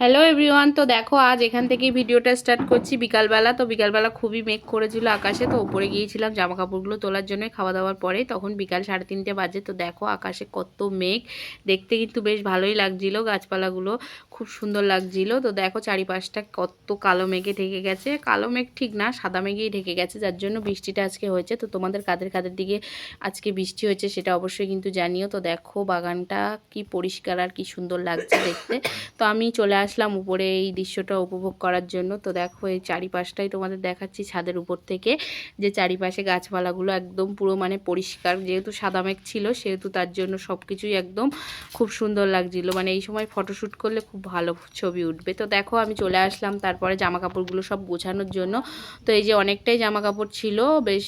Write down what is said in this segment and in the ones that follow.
Hello everyone তো দেখো আজ এখান থেকেই ভিডিওটা স্টার্ট করছি। বিকালবেলা, তো বিকালবেলা খুবই মেঘ করেছিল আকাশে, তো ওপরে গিয়েছিলাম জামা কাপড়গুলো তোলার জন্য খাওয়া দাওয়ার পরে। তখন বিকাল সাড়ে তিনটে বাজে, তো দেখো আকাশে কত মেঘ। দেখতে কিন্তু বেশ ভালোই লাগছিল, গাছপালাগুলো খুব সুন্দর লাগছিল। তো দেখো চারিপাশটা কত কালো মেঘে ঢেকে গেছে। কালো মেঘ ঠিক না, সাদা মেঘেই ঢেকে গেছে, যার জন্য বৃষ্টিটা আজকে হয়েছে। তো তোমাদের কাদের কাদের দিকে আজকে বৃষ্টি হয়েছে সেটা অবশ্যই কিন্তু জানিও। তো দেখো বাগানটা কি পরিষ্কার আর কি সুন্দর লাগছে দেখতে। তো আমি চলে আসলাম উপরে এই দৃশ্যটা উপভোগ করার জন্য। তো দেখো, এই চারিপাশটাই তোমাদের দেখাচ্ছি ছাদের উপর থেকে। যে চারিপাশে গাছপালাগুলো একদম পুরো মানে পরিষ্কার, যেহেতু সাদা মেঘ ছিল, সেহেতু তার জন্য সব কিছুই একদম খুব সুন্দর লাগছিল। মানে এই সময় ফটোশ্যুট করলে খুব ভালো ছবি উঠবে। তো দেখো, আমি চলে আসলাম তারপরে জামা কাপড়গুলো সব গোছানোর জন্য। তো এই যে অনেকটাই জামা কাপড় ছিল, বেশ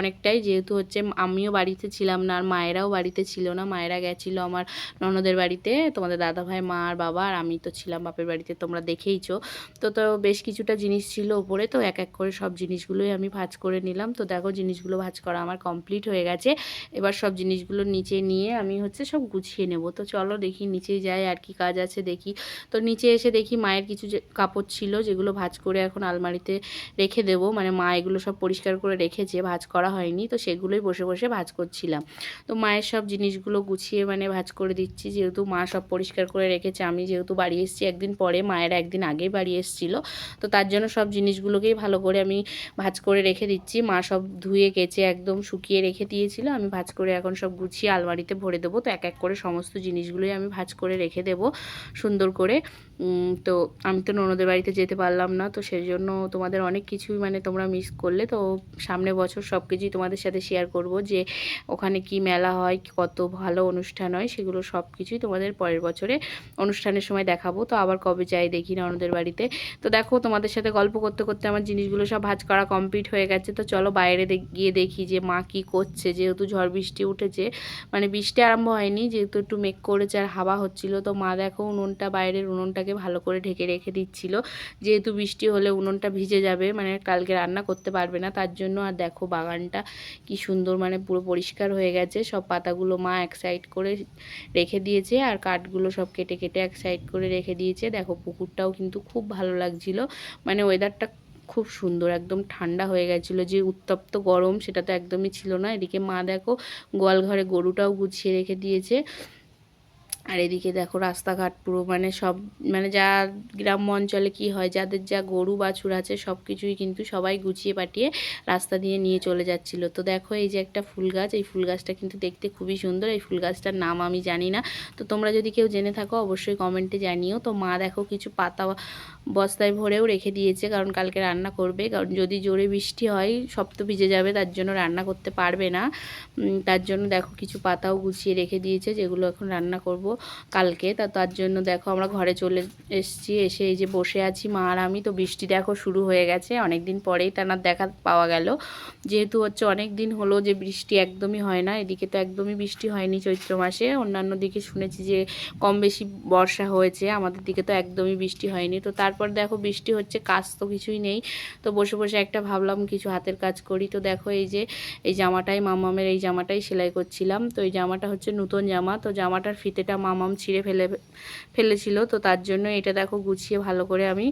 অনেকটাই যেহেতু হচ্ছে আমিও বাড়িতে ছিলাম না, আর মায়েরাও বাড়িতে ছিল না। মায়েরা গেছিল আমার ননদের বাড়িতে। তোমাদের দাদা ভাই মা আর বাবা, আর আমি তো ছিলাম বাপের বাড়িতে তোমরা দেখেইছো। তো তো বেশ কিছুটা জিনিস ছিল ওপরে তো এক এক করে সব জিনিসগুলোই আমি ভাজ করে নিলাম। তো দেখো জিনিসগুলো ভাজ করা আমার কমপ্লিট হয়ে গেছে। এবার সব জিনিসগুলো নিচে নিয়ে আমি হচ্ছে সব গুছিয়ে নেব। তো চলো দেখি নিচে যাই আর কি কাজ আছে দেখি। তো নিচে এসে দেখি মায়ের কিছু কাপড় ছিল যেগুলো ভাজ করে এখন আলমারিতে রেখে দেবো। মানে মা এগুলো সব পরিষ্কার করে রেখেছে, ভাজ করা হয়নি। তো সেগুলোই বসে বসে ভাজ করছিলাম। তো মায়ের সব জিনিসগুলো গুছিয়ে মানে ভাজ করে দিচ্ছি। যেহেতু মা সব পরিষ্কার করে রেখেছে, আমি যেহেতু বাড়ি এসেছি একদিন পরে মায়ের একদিন আগেই বাড়ি এসেছিল। তো তার জন্য সব জিনিসগুলোকেই ভালো করে আমি ভাজ করে রেখে দিচ্ছি। মা সব ধুয়ে, কেচে একদম শুকিয়ে রেখে দিয়েছিল। আমি ভাজ করে এখন সব গুছিয়ে আলমারিতে ভরে দেবো। তো এক এক করে সমস্ত জিনিসগুলোই আমি ভাজ করে রেখে দেবো সুন্দর করে। তো আমি তো ননদের বাড়িতে যেতে পারলাম না। তো সেই জন্য তোমাদের অনেক কিছুই মানে তোমরা মিস করলে। তো সামনে বছর সব কিছুই তোমাদের সাথে শেয়ার করব যে ওখানে কি মেলা হয়, কত ভালো অনুষ্ঠান হয়, সেগুলো সব কিছুই তোমাদের পরের বছরে অনুষ্ঠানের সময় দেখাবো। তো আবার কবে যাই দেখি না ওনাদের বাড়িতে। তো দেখো তোমাদের সাথে গল্প করতে করতে আমার জিনিসগুলো সব ভাজ করা কমপ্লিট হয়ে গেছে। তো চলো বাইরে গিয়ে দেখি যে মা কি করছে। যেহেতু ঝড় বৃষ্টি উঠেছে মানে বৃষ্টি আরম্ভ হয়নি, যেহেতু একটু মেঘ করেছে আর হাওয়া হচ্ছিল, তো মা দেখো উনুনটা, বাইরের উনুনটাকে ভালো করে ঢেকে রেখে দিচ্ছিল। যেহেতু বৃষ্টি হলে উনুনটা ভিজে যাবে মানে কালকে রান্না করতে পারবে না, তার জন্য আর দেখো বাগানটা কি সুন্দর মানে পুরো পরিষ্কার হয়ে গেছে। সব পাতাগুলো মা এক সাইড করে রেখে দিয়েছে আর কাঠগুলো সব কেটে কেটে এক সাইড করে রেখে দিয়েছে। দেখো, পুকুরটাও কিন্তু খুব ভালো লাগছিল। মানে ওয়েদারটা খুব সুন্দর, একদম ঠান্ডা হয়ে গেছিল। যে উত্তপ্ত গরম সেটা তো একদমই ছিল না। এদিকে মা দেখো গোয়াল ঘরে গরুটাও গুছিয়ে রেখে দিয়েছে। আর এদিকে দেখো রাস্তাঘাট পুরো মানে সব মানে যা গ্রাম অঞ্চলে কী হয়, যাদের যা গরু বাছুর আছে সব কিছুই কিন্তু সবাই গুছিয়ে পাঠিয়ে রাস্তা দিয়ে নিয়ে চলে যাচ্ছিল। তো দেখো এই যে একটা ফুল গাছ, এই ফুল গাছটা কিন্তু দেখতে খুবই সুন্দর। এই ফুল গাছটার নাম আমি জানি না। তো তোমরা যদি কেউ জেনে থাকো অবশ্যই কমেন্টে জানিও। তো মা দেখো কিছু পাতা বস্তায় ভরেও রেখে দিয়েছে, কারণ কালকে রান্না করবে। কারণ যদি জোরে বৃষ্টি হয়, সব তো ভিজে যাবে, তার জন্য রান্না করতে পারবে না। তার জন্য দেখো কিছু পাতাও গুছিয়ে রেখে দিয়েছে, যেগুলো এখন রান্না করব কালকে। তা, তার জন্য দেখো আমরা ঘরে চলে এসেছি, এসে এই যে বসে আছি মা আর আমি। তো বৃষ্টি দেখো শুরু হয়ে গেছে অনেক দিন পরেই তার দেখা পাওয়া গেল। যেহেতু হচ্ছে অনেক দিন হলো যে বৃষ্টি একদমই হয় না, এদিকে তো একদমই বৃষ্টি হয়নি চৈত্র মাসে। অন্যান্য দিকে শুনেছি যে কম বেশি বর্ষা হয়েছে, আমাদের দিকে তো একদমই বৃষ্টি হয়নি। তো তারপর দেখো বৃষ্টি হচ্ছে, কাজ তো কিছুই নেই। তো বসে বসে একটা ভাবলাম কিছু হাতের কাজ করি। তো দেখো এই যে, এই জামাটাই মামামের, এই জামাটাই সেলাই করছিলাম। তো এই জামাটা হচ্ছে নতুন জামা। তো জামাটার ফিতেটা মামাম ছিঁড়ে ফেলে, ফেলেছিল। তো তার জন্য এটা দেখো গুছিয়ে ভালো করে আমি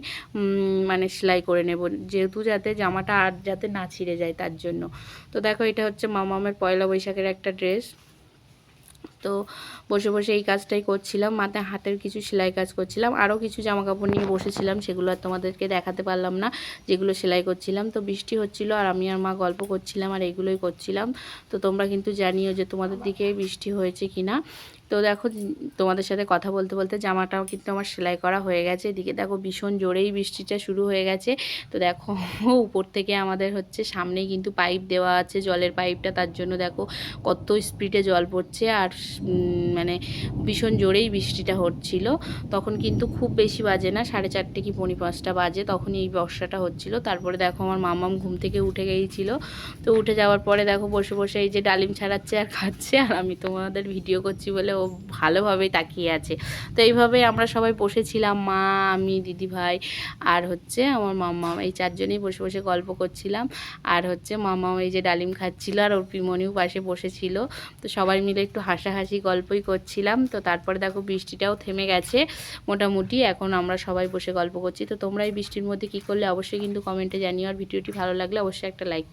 মানে সেলাই করে নেব। যেহেতু যাতে জামাটা আর যাতে না ছিঁড়ে যায় তার জন্য। তো দেখো এটা হচ্ছে মামামের পয়লা বৈশাখের একটা ড্রেস। তো বসে বসে এই কাজটাই করছিলাম। মাথায় হাতের কিছু সেলাই কাজ করছিলাম। আরও কিছু জামা কাপড় নিয়ে বসেছিলাম, সেগুলো আর তোমাদেরকে দেখাতে পারলাম না, যেগুলো সেলাই করছিলাম। তো বৃষ্টি হচ্ছিল আর আমি আর মা গল্প করছিলাম আর এগুলোই করছিলাম। তো তোমরা কিন্তু জানিও যে তোমাদের দিকে বৃষ্টি হয়েছে কি না তো দেখো, তোমাদের সাথে কথা বলতে বলতে জামাটাও কিন্তু আমার সেলাই করা হয়ে গেছে। এদিকে দেখো, ভীষণ জোরেই বৃষ্টিটা শুরু হয়ে গেছে। তো দেখো, উপর থেকে আমাদের হচ্ছে সামনেই কিন্তু পাইপ দেওয়া আছে, জলের পাইপটা। তার জন্য দেখো, কত স্পিডে জল পড়ছে। আর মানে ভীষণ জোরেই বৃষ্টিটা হচ্ছিল। তখন কিন্তু খুব বেশি বাজে না, সাড়ে চারটে কি পৌনি পাঁচটা বাজে, তখনই এই বর্ষাটা হচ্ছিল। তারপরে দেখো আমার মামাম ঘুম থেকে উঠে গিয়েছিল তো উঠে যাওয়ার পরে দেখো বসে বসে এই যে ডালিম ছাড়াচ্ছে আর খাচ্ছে, আর আমি তোমাদের ভিডিও করছি বলে ও ভালোভাবেই তাকিয়ে আছে। তো এইভাবেই আমরা সবাই বসেছিলাম, মা, আমি দিদিভাই আর হচ্ছে আমার মাম্মা। এই চারজনেই বসে বসে গল্প করছিলাম। আর হচ্ছে মামা এই যে ডালিম খাচ্ছিল, আর ওর পিমনিও পাশে বসেছিল। তো সবাই মিলে একটু হাসাহাসি গল্পই করছিলাম। তো তারপরে দেখো বৃষ্টিটাও থেমে গেছে মোটামুটি, এখন আমরা সবাই বসে গল্প করছি। তো তোমরা এই বৃষ্টির মধ্যে কী করলে অবশ্যই কিন্তু কমেন্টে জানিও। আর ভিডিওটি ভালো লাগলে অবশ্যই একটা লাইক